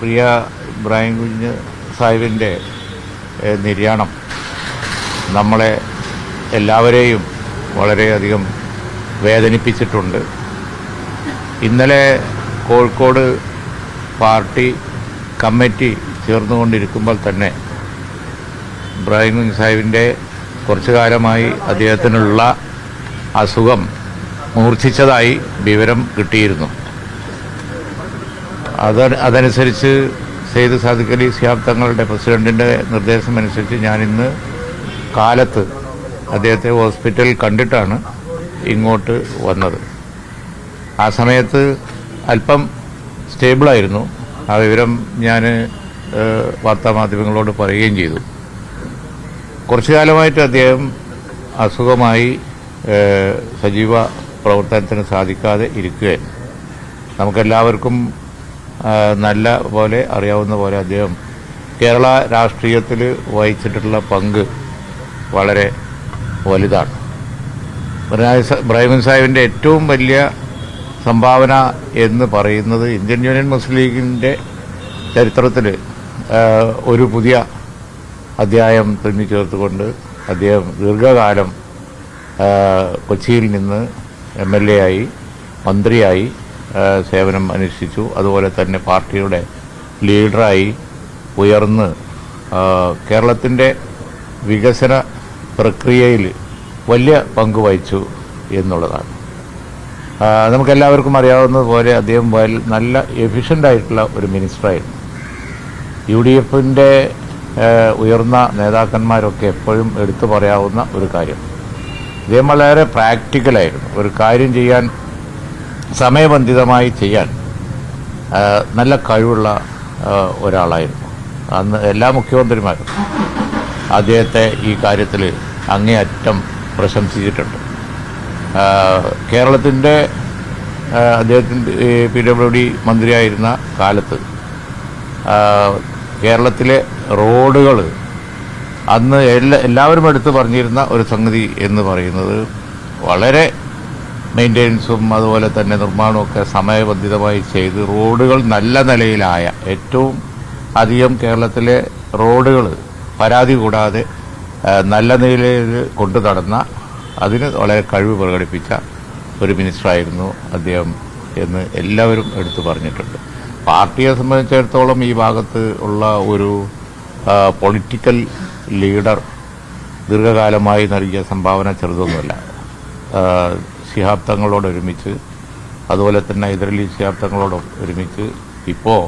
പ്രിയ ഇബ്രാഹിം കുഞ്ഞ് സാഹിബിന്റെ നിര്യാണം നമ്മളെ എല്ലാവരെയും വളരെയധികം വേദനിപ്പിച്ചിട്ടുണ്ട്. ഇന്നലെ കോഴിക്കോട് പാർട്ടി കമ്മിറ്റി ചേർന്നുകൊണ്ടിരിക്കുമ്പോൾ തന്നെ ഇബ്രാഹിം കുഞ്ഞ് സാഹിബിന്റെ കുറച്ചു കാലമായി അദ്ദേഹത്തിനുള്ള അസുഖം മൂർച്ഛിച്ചതായി വിവരം കിട്ടിയിരുന്നു. അത് അതനുസരിച്ച് സെയ്ദ് സാദിഖ് അലി സിയാബ് തങ്ങളുടെ പ്രസിഡന്റിന്റെ ഞാൻ ഇന്ന് കാലത്ത് അദ്ദേഹത്തെ ഹോസ്പിറ്റലിൽ കണ്ടിട്ടാണ് ഇങ്ങോട്ട് വന്നത്. ആ സമയത്ത് അല്പം സ്റ്റേബിളായിരുന്നു. ആ വിവരം ഞാൻ വാർത്താമാധ്യമങ്ങളോട് പറയുകയും ചെയ്തു. കുറച്ചു കാലമായിട്ട് അദ്ദേഹം അസുഖമായി സജീവ പ്രവർത്തനത്തിന് സാധിക്കാതെ ഇരിക്കുകയായിരുന്നു. നമുക്കെല്ലാവർക്കും നല്ല പോലെ അറിയാവുന്ന പോലെ അദ്ദേഹം കേരള രാഷ്ട്രീയത്തിൽ വഹിച്ചിട്ടുള്ള പങ്ക് വളരെ വലുതാണ്. ഇബ്രാഹിം സാഹിബിന്റെ ഏറ്റവും വലിയ സംഭാവന എന്ന് പറയുന്നത് ഇന്ത്യൻ യൂണിയൻ മുസ്ലിം ലീഗിന്റെ ചരിത്രത്തിൽ ഒരു പുതിയ അധ്യായം തുന്നി ചേർത്തുകൊണ്ട് അദ്ദേഹം ദീർഘകാലം കൊച്ചിയിൽ നിന്ന് എം എൽ എ ആയി മന്ത്രിയായി സേവനം അനുഷ്ഠിച്ചു. അതുപോലെ തന്നെ പാർട്ടിയുടെ ലീഡറായി ഉയർന്ന് കേരളത്തിന്റെ വികസന പ്രക്രിയയിൽ വലിയ പങ്ക് വഹിച്ചു എന്നുള്ളതാണ്. നമുക്കെല്ലാവർക്കും അറിയാവുന്നതുപോലെ അദ്ദേഹം നല്ല എഫിഷ്യന്റ് ആയിട്ടുള്ള ഒരു മിനിസ്റ്ററായിരുന്നു. യു ഡി എഫിന്റെ ഉയർന്ന നേതാക്കന്മാരൊക്കെ എപ്പോഴും എടുത്തു പറയാവുന്ന ഒരു കാര്യം. അദ്ദേഹം വളരെ പ്രാക്ടിക്കലായിരുന്നു. ഒരു കാര്യം ചെയ്യാൻ സമയബന്ധിതമായി ചെയ്യാൻ നല്ല കഴിവുള്ള ഒരാളായിരുന്നു. അന്ന് എല്ലാ മുഖ്യമന്ത്രിമാരും അദ്ദേഹത്തെ ഈ കാര്യത്തിൽ അങ്ങേയറ്റം പ്രശംസിച്ചിട്ടുണ്ട്. കേരളത്തിന്റെ അദ്ദേഹത്തിന്റെ പി ഡബ്ല്യു ഡി മന്ത്രിയായിരുന്ന കാലത്ത് കേരളത്തിലെ റോഡുകൾ അന്ന് എല്ലാ എല്ലാവരും എടുത്ത് പറഞ്ഞിരുന്ന ഒരു സംഗതി എന്ന് പറയുന്നത് വളരെ മെയിന്റെനൻസും അതുപോലെ തന്നെ നിർമ്മാണമൊക്കെ സമയബന്ധിതമായി ചെയ്ത് റോഡുകൾ നല്ല നിലയിലായ ഏറ്റവും അധികം കേരളത്തിലെ റോഡുകൾ പരാതി കൂടാതെ നല്ല നിലയിൽ കൊണ്ടു നടന്ന അതിന് വളരെ കഴിവ് പ്രകടിപ്പിച്ച ഒരു മിനിസ്റ്ററായിരുന്നു അദ്ദേഹം എന്ന് എല്ലാവരും എടുത്തു പറഞ്ഞിട്ടുണ്ട്. പാർട്ടിയെ സംബന്ധിച്ചിടത്തോളം ഈ ഭാഗത്ത് ഉള്ള ഒരു പൊളിറ്റിക്കൽ ലീഡർ ദീർഘകാലമായി നൽകിയ സംഭാവന ചെറുതൊന്നുമല്ല. ശിഹാബ് തങ്ങളോട് ഒരുമിച്ച് അതുപോലെ തന്നെ ഹൈദരലി ശിഹാബ് തങ്ങളോട് ഒരുമിച്ച് ഇപ്പോൾ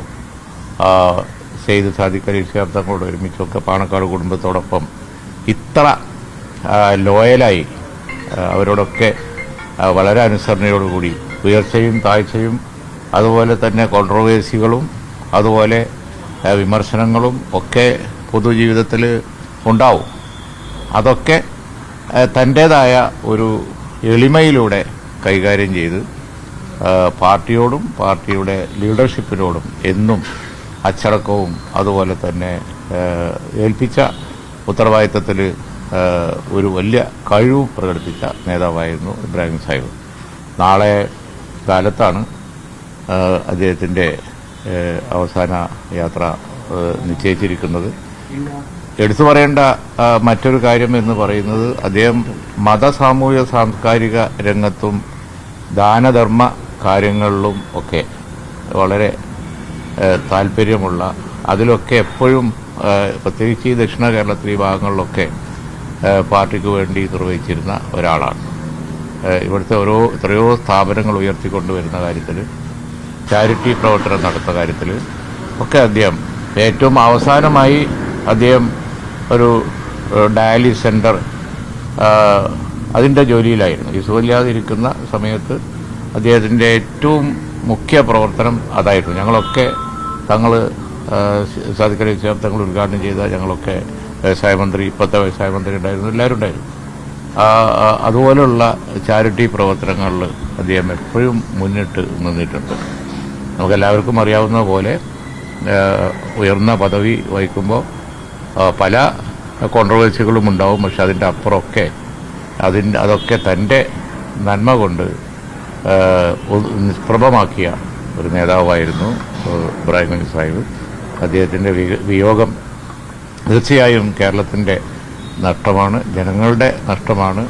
സെയ്ദ് സാദിഖ് അലി ശിഹാബ് തങ്ങളോട് ഒരുമിച്ചൊക്കെ പാണക്കാട് കുടുംബത്തോടൊപ്പം ഇത്ര ലോയലായി അവരോടൊക്കെ വളരെ അനുസരണയോടുകൂടി ഉയർച്ചയും താഴ്ചയും അതുപോലെ തന്നെ കോൺട്രവേഴ്സികളും അതുപോലെ വിമർശനങ്ങളും ഒക്കെ പൊതുജീവിതത്തിൽ ഉണ്ടാവും. അതൊക്കെ തന്റേതായ ഒരു എളിമയിലൂടെ കൈകാര്യം ചെയ്ത് പാർട്ടിയോടും പാർട്ടിയുടെ ലീഡർഷിപ്പിനോടും എന്നും അച്ചടക്കവും അതുപോലെ തന്നെ ഏൽപ്പിച്ച ഉത്തരവാദിത്തത്തിൽ ഒരു വലിയ കഴിവ് പ്രകടിപ്പിച്ച നേതാവായിരുന്നു ഇബ്രാഹിം സാഹിബ്. നാളെ കാലത്താണ് അദ്ദേഹത്തിന്റെ അവസാന യാത്ര നിശ്ചയിച്ചിരിക്കുന്നത്. എടുത്തു പറയേണ്ട മറ്റൊരു കാര്യം എന്ന് പറയുന്നത് അദ്ദേഹം മത സാമൂഹ്യ സാംസ്കാരിക രംഗത്തും ദാനധർമ്മ കാര്യങ്ങളിലും ഒക്കെ വളരെ താല്പര്യമുള്ള അതിലൊക്കെ എപ്പോഴും പ്രത്യേകിച്ച് ഈ ദക്ഷിണ കേരളത്തിൽ ഈ ഭാഗങ്ങളിലൊക്കെ പാർട്ടിക്ക് വേണ്ടി നിർവഹിച്ചിരുന്ന ഒരാളാണ്. ഇവിടുത്തെ ഓരോ എത്രയോ സ്ഥാപനങ്ങൾ ഉയർത്തിക്കൊണ്ടുവരുന്ന കാര്യത്തിൽ ചാരിറ്റി പ്രവർത്തനം നടത്തുന്ന കാര്യത്തിൽ ഒക്കെ അദ്ദേഹം ഏറ്റവും അവസാനമായി അദ്ദേഹം ഒരു ഡയാലിസ് സെന്റർ അതിന്റെ ജോലിയിലായിരുന്നു. ഈ സുഖമില്ലാതിരിക്കുന്ന സമയത്ത് അദ്ദേഹത്തിന്റെ ഏറ്റവും മുഖ്യ പ്രവർത്തനം അതായിരുന്നു. ഞങ്ങളൊക്കെ തങ്ങൾ സാധിക്കലി തങ്ങൾ ഉദ്ഘാടനം ചെയ്ത ഞങ്ങളൊക്കെ വ്യവസായ മന്ത്രി ഇപ്പോഴത്തെ വ്യവസായ മന്ത്രി ഉണ്ടായിരുന്നു. എല്ലാവരും ഉണ്ടായിരുന്നു അതുപോലുള്ള ചാരിറ്റി പ്രവർത്തനങ്ങളിൽ അദ്ദേഹം എപ്പോഴും മുന്നിട്ട് നിന്നിട്ടുണ്ട്. നമുക്കെല്ലാവർക്കും അറിയാവുന്ന പോലെ ഉയർന്ന പദവി വഹിക്കുമ്പോൾ പല കോൺട്രവേഴ്സികളും ഉണ്ടാവും പക്ഷെ അതിന്റെ അപ്പുറമൊക്കെ അതിന്റെ അതൊക്കെ തന്റെ നന്മ കൊണ്ട് നിഷ്പ്രഭമാക്കിയ ഒരു നേതാവായിരുന്നു ഇബ്രാഹിം കുഞ്ഞ് സാഹിബ്. അദ്ദേഹത്തിന്റെ വിയോഗം തീർച്ചയായും കേരളത്തിന്റെ നഷ്ടമാണ് ജനങ്ങളുടെ നഷ്ടമാണ്.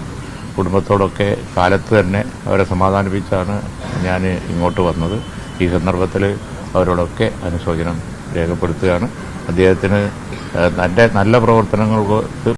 കുടുംബത്തോടൊക്കെ കാലത്ത് തന്നെ അവരെ സമാധാനിപ്പിച്ചാണ് ഞാൻ ഇങ്ങോട്ട് വന്നത്. ഈ സന്ദർഭത്തിൽ അവരോടൊക്കെ അനുശോചനം രേഖപ്പെടുത്തുകയാണ്. അദ്ദേഹത്തിന് നല്ല നല്ല പ്രവർത്തനങ്ങൾക്ക്